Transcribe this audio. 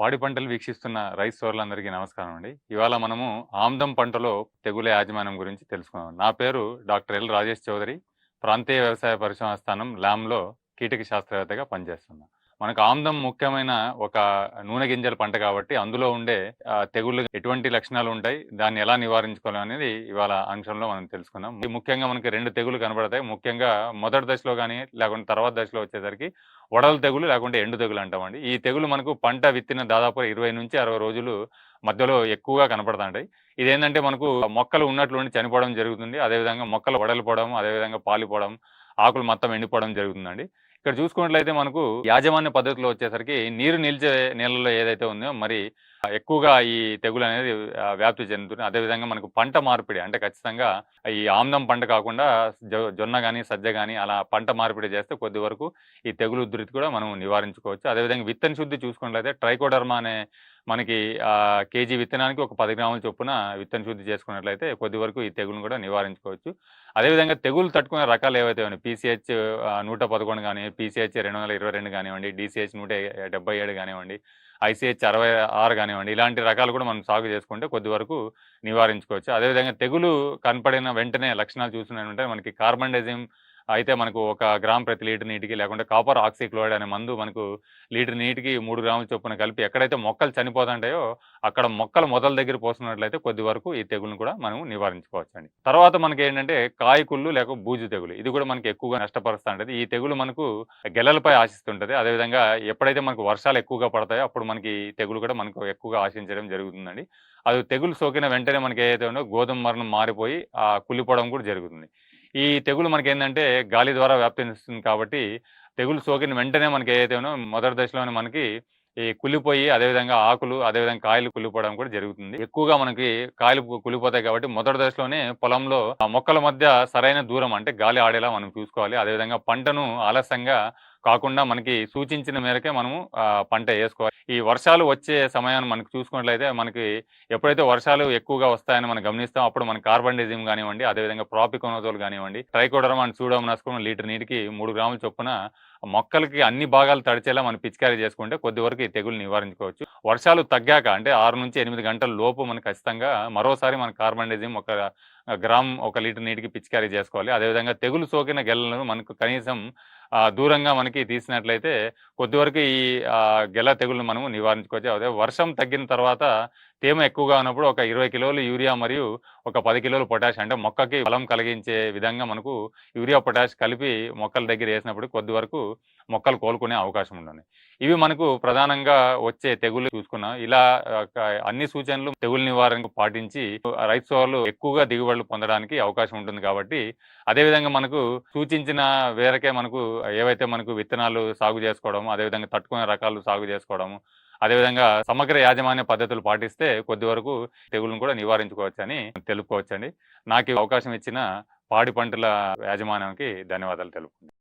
పాడి పంటలు వీక్షిస్తున్న రైస్ సోర్లందరికీ నమస్కారం అండి. ఇవాళ మనము ఆమ్దం పంటలో తెగుల యాజమాన్యం గురించి తెలుసుకున్నాం నా పేరు డాక్టర్ ఎల్ రాజేష్ చౌదరి. ప్రాంతీయ వ్యవసాయ పరిశోధన స్థానం ల్యామ్లో కీటక శాస్త్రవేత్తగా పనిచేస్తున్నాను. మనకు ఆమ్దం ముఖ్యమైన ఒక నూనె గింజల పంట కాబట్టి అందులో ఉండే తెగుళ్ళు ఎటువంటి లక్షణాలు ఉంటాయి దాన్ని ఎలా నివారించుకోవాలి అనేది ఇవాళ అంశంలో మనం తెలుసుకున్నాం ముఖ్యంగా మనకి రెండు తెగులు కనబడతాయి. ముఖ్యంగా మొదటి దశలో కానీ లేకుంటే తర్వాత దశలో వచ్చేసరికి వడల తెగులు లేకుంటే ఎండు తెగులు అంటామండి. ఈ తెగులు మనకు పంట విత్తిన దాదాపు ఇరవై నుంచి అరవై రోజులు మధ్యలో ఎక్కువగా కనపడుతుంటాయి. ఇదేంటంటే మనకు మొక్కలు ఉన్నట్లుండి చనిపోవడం జరుగుతుంది. అదేవిధంగా మొక్కలు వడలిపోవడం అదేవిధంగా పాలిపోవడం ఆకులు మొత్తం ఎండిపోవడం జరుగుతుందండి. ఇక్కడ చూసుకున్నట్లయితే మనకు యాజమాన్య పద్ధతిలో వచ్చేసరికి నీరు నిలిచే నీళ్ళలో ఏదైతే ఉందో మరి ఎక్కువగా ఈ తెగులు అనేది వ్యాప్తి చెందుతుంది. అదేవిధంగా మనకు పంట మార్పిడి అంటే ఖచ్చితంగా ఈ ఆమ్దం పంట కాకుండా జొ- జొన్న కానీ సజ్జ కానీ అలా పంట మార్పిడి చేస్తే కొద్ది వరకు ఈ తెగులు ఉధృతి కూడా మనం నివారించుకోవచ్చు. అదేవిధంగా విత్తన శుద్ధి చూసుకున్నట్లయితే ట్రైకోడర్మా అనే మనకి కేజీ విత్తనానికి ఒక పది గ్రాముల చొప్పున విత్తన శుద్ధి చేసుకున్నట్లయితే కొద్ది వరకు ఈ తెగులను కూడా నివారించుకోవచ్చు. అదేవిధంగా తెగులు తట్టుకునే రకాలు ఏవైతే ఉన్నాయి పీసీహెచ్ నూట పదకొండు కానీ పీసీహెచ్ రెండు వందల ఇరవై రెండు కానివ్వండి డిసిహెచ్ నూట డెబ్బై ఏడు కానివ్వండి ఐసీహెచ్ అరవై ఆరు కానివ్వండి ఇలాంటి రకాలు కూడా మనం సాగు చేసుకుంటే కొద్ది వరకు నివారించుకోవచ్చు. అదేవిధంగా తెగులు కనపడిన వెంటనే లక్షణాలు చూసినట్టుంటే మనకి కార్బన్ డైజిమ్ అయితే మనకు ఒక గ్రామ్ ప్రతి లీటర్ నీటికి లేకుంటే కాపర్ ఆక్సిక్లోరైడ్ అనే మందు మనకు లీటర్ నీటికి మూడు గ్రాముల చొప్పున కలిపి ఎక్కడైతే మొక్కలు చనిపోతుంటాయో అక్కడ మొక్కలు మొదల దగ్గర పోస్తున్నట్లయితే కొద్ది వరకు ఈ తెగులను కూడా మనం నివారించుకోవచ్చు అండి తర్వాత మనకి ఏంటంటే కాయకుళ్ళు లేక బూజు తెగులు ఇది కూడా మనకి ఎక్కువగా నష్టపరుస్తూ ఉంటుంది ఈ తెగులు మనకు గెలలపై ఆశిస్తుంటది. అదేవిధంగా ఎప్పుడైతే మనకు వర్షాలు ఎక్కువగా పడతాయో అప్పుడు మనకి ఈ తెగులు కూడా మనకు ఎక్కువగా ఆశించడం జరుగుతుందండి. అది తెగులు సోకిన వెంటనే మనకి ఏదైతే ఉందో గోధుమ మరణం మారిపోయి ఆ కుళ్ళిపోవడం కూడా జరుగుతుంది. ఈ తెగులు మనకి ఏంటంటే గాలి ద్వారా వ్యాప్తిస్తుంది కాబట్టి తెగులు సోకిన వెంటనే మనకి ఏదైతే ఉన్నో మొదటి దశలోనే మనకి ఈ కుళ్ళిపోయి అదేవిధంగా ఆకులు అదేవిధంగా కాయలు కుళ్ళిపోవడం కూడా జరుగుతుంది. ఎక్కువగా మనకి కాయలు కులిపోతాయి కుళ్ళిపోతాయి కాబట్టి మొదటి దశలోనే పొలంలో ఆ మొక్కల మధ్య సరైన దూరం అంటే గాలి ఆడేలా మనం చూసుకోవాలి. అదేవిధంగా పంటను ఆలస్యంగా కాకుండా మనకి సూచించిన మేరకే మనము పంట వేసుకోవాలి. ఈ వర్షాలు వచ్చే సమయాన్ని మనకు చూసుకున్నట్లయితే మనకి ఎప్పుడైతే వర్షాలు ఎక్కువగా వస్తాయని మనం గమనిస్తాం అప్పుడు మన కార్బన్ డిజిమ్ కానివ్వండి అదేవిధంగా ప్రాపికోనోజోల్ కానివ్వండి ట్రైకోడర్మా అండ్ సూడోమనాస్కోన్ లీటర్ నీటికి మూడు గ్రాముల చొప్పున మొక్కలకి అన్ని భాగాలు తడిచేలా మనం పిచికారీ చేసుకుంటే కొద్ది వరకు ఈ తెగులు నివారించుకోవచ్చు. వర్షాలు తగ్గాక అంటే ఆరు నుంచి ఎనిమిది గంటల లోపు మనకు ఖచ్చితంగా మరోసారి మన కార్బన్ డిజిమ్ ఒక గ్రామ్ ఒక లీటర్ నీటికి పిచికారీ చేసుకోవాలి. అదేవిధంగా తెగులు సోకిన గెలను మనకు కనీసం దూరంగా మనకి తీసినట్లయితే కొద్ది వరకు ఈ గెల తెగులను మనము నివారించుకోవచ్చు. అదే వర్షం తగ్గిన తర్వాత తేమ ఎక్కువగా ఉన్నప్పుడు ఒక ఇరవై కిలోలు యూరియా మరియు ఒక పది కిలోలు పొటాష్ అంటే మొక్కకి బలం కలిగించే విధంగా మనకు యూరియా పొటాష్ కలిపి మొక్కల దగ్గర వేసినప్పుడు కొద్ది వరకు మొక్కలు కోలుకునే అవకాశం ఉంటుంది. ఇవి మనకు ప్రధానంగా వచ్చే తెగులు చూసుకున్నాం ఇలా అన్ని సూచనలు తెగులు నివారణకు పాటించి రైతు సోదరులు ఎక్కువగా దిగుబడులు పొందడానికి అవకాశం ఉంటుంది కాబట్టి అదేవిధంగా మనకు సూచించిన వేరకే మనకు ఏవైతే మనకు విత్తనాలు సాగు చేసుకోవడం అదేవిధంగా తట్టుకునే రకాలు సాగు చేసుకోవడం అదేవిధంగా సమగ్ర యాజమాన్య పద్ధతులు పాటిస్తే కొద్ది వరకు తెగులను కూడా నివారించుకోవచ్చని తెలుపుకోవచ్చండి. నాకు అవకాశం ఇచ్చిన పాడి పంటల యాజమాన్యానికి ధన్యవాదాలు తెలుపుకుంటాను